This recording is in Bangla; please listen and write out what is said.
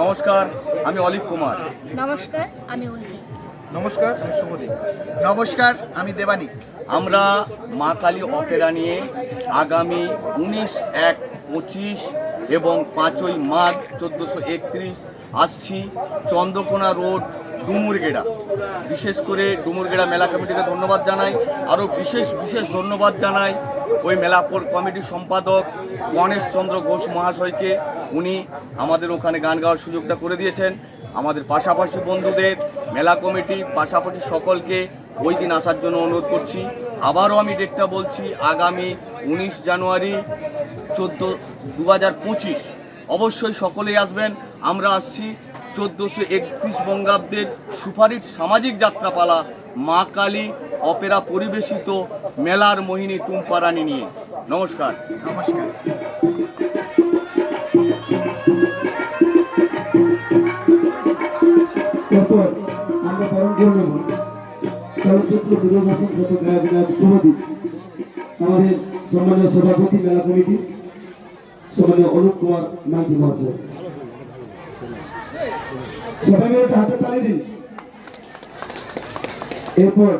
নমস্কার আমি অলিভ কুমার। নমস্কার আমি উল্কি। নমস্কার আমি শুভদীপ। নমস্কার আমি দেবানী। আমরা মা কালী অপেরা নিয়ে আগামী উনিশ এক পঁচিশ এবং পাঁচই মাঘ চোদ্দোশো একত্রিশ আসছি চন্দ্রকোনা রোড ডুমুরগেড়া। বিশেষ করে ডুমুরগেড়া মেলা কমিটিকে ধন্যবাদ জানাই। আরও বিশেষ বিশেষ ধন্যবাদ জানাই ওই মেলা কমিটির সম্পাদক গণেশ চন্দ্র ঘোষ মহাশয়কে। উনি আমাদের ওখানে গান গাওয়ার সুযোগটা করে দিয়েছেন। আমাদের পাশাপাশি বন্ধুদের, মেলা কমিটি, পাশাপাশি সকলকে ওই দিন আসার জন্য অনুরোধ করছি। আবারও আমি ডেটটা বলছি, আগামী উনিশ জানুয়ারি চোদ্দ দু হাজার পঁচিশ। অবশ্যই সকলেই আসবেন। আমরা আসছি চোদ্দোশো একত্রিশ বঙ্গাব্দের সুপারিট সামাজিক যাত্রাপালা মা কালী অপেরা পরিবেশিত মেলার মোহিনী টুম্পারানি নিয়ে। নমস্কার। নমস্কার। তারপর আমরা পালন করে নেব। চলচ্চিত্র শুভদীপ আমাদের সম্মানীয় সভাপতি মেলা কমিটি, সম্মানীয় অনুপ কুমার মান্তি মহাশয়। সবাই মিলে হাতে দিন। এরপর